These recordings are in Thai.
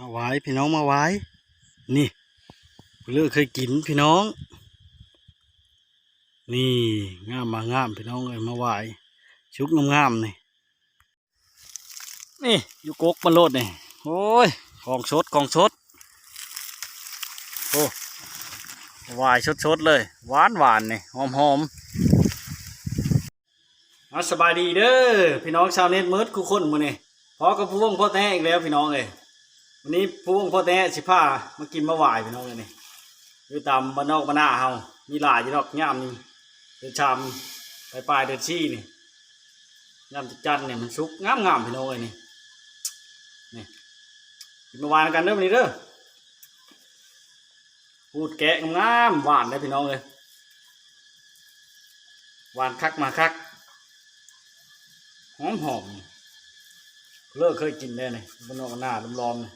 มาไว้พี่น้องมาไว้ นี่เลือกเคยกินพี่น้อง นี่งามมางามพี่น้องเลยมาไหวชุกงามๆนี่นี่อยู่กกมันโลดนี่โอ้ยของสดของสดโอ้หวายสดๆเลย หวานหวานนี่หอมหอมๆเอาสบายดีเด้อพี่น้องชาวเน็ตมืดคู่คนมือนี่พอกับผู้วงพ่อแท้อีกแล้วพี่น้องเลย วันนี้พวงพ่อแต้สิพามากินมาไหวายพี่น้องเลยนี่อยู่ตามบ้านนอกบ้านนาเฮามีหลายอยู่ดอกย่ามนี่เดือนชามปลายปลายเดือนชี่นี่ย่ามจันเนี่ยมันสุกงามงามๆพี่น้องเลยนี่นี่กินมาหวานกันเด้อวันนี้เด้อพูดแกะงามหวานได้พี่น้องเลยหวานคักมาคักหอมหอมเลิกเคยกินได้เลยบนนอกหน้าล้อมๆเลย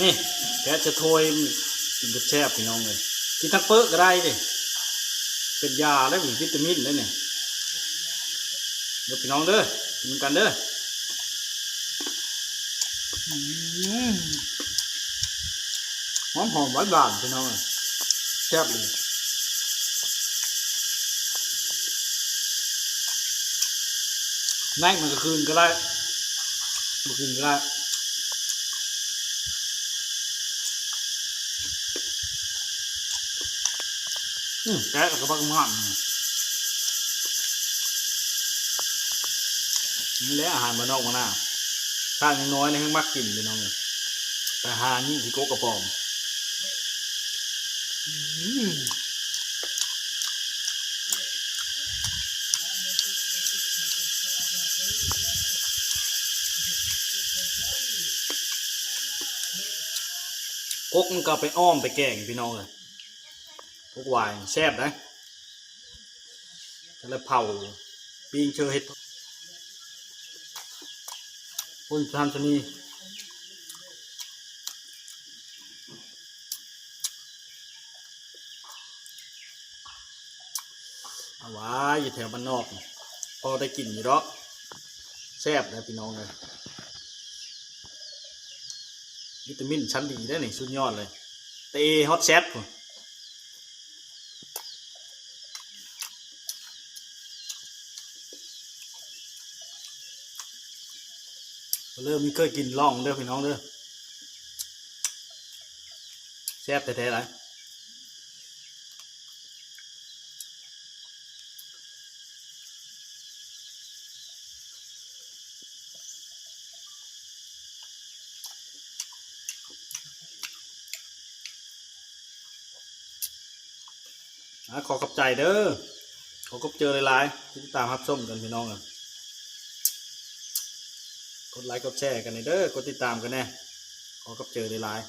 นี่แกจะโทยกินกับแช่บพี่น้องเลยกินทั้งเปิ้ลก็ได้ดิเป็นยาได้หรือวิตามินได้เนี่ยเดี๋ยวพี่น้องเด้อกินกันเด้อหอมหอมหวานหวานพี่น้องเลยแซ่บเลยแม่งมันก็คืนก็ได้มันคืนก็ได้ อืมแกะกับพักมันนี่แหละอาหารบ้านนอกมาหน้าข้างยังน้อยในให้มักกินพี่น้องแต่หานี่ที่โกกระปอมอืมกกมันก็ไปอ้อมไปแกงพี่น้องเลย พวกวายแซ่บนะแล้วเผาปีงเชอเห็ดพุ่นทานชนีเอาไว้อยู่แถวบ้านนอก พอได้กินอยู่ดอแซ่บนะพี่น้องเลยวิตามินชั้นดีได้หนึ่งสุดยอดเลยเตฮอตแซดพุ่น เริ่มมีเคยกินล่องเด้อพี่น้องเด้อแซ่บแท้ๆเลยขอขอบใจเด้อขอขอบเจอหลายๆที่ตามรับชมกันพี่น้องกัน ดไลค์กดแชร์กันหน่อยเด้อกดติดตามกันแน่ขอกับเจอในไลน์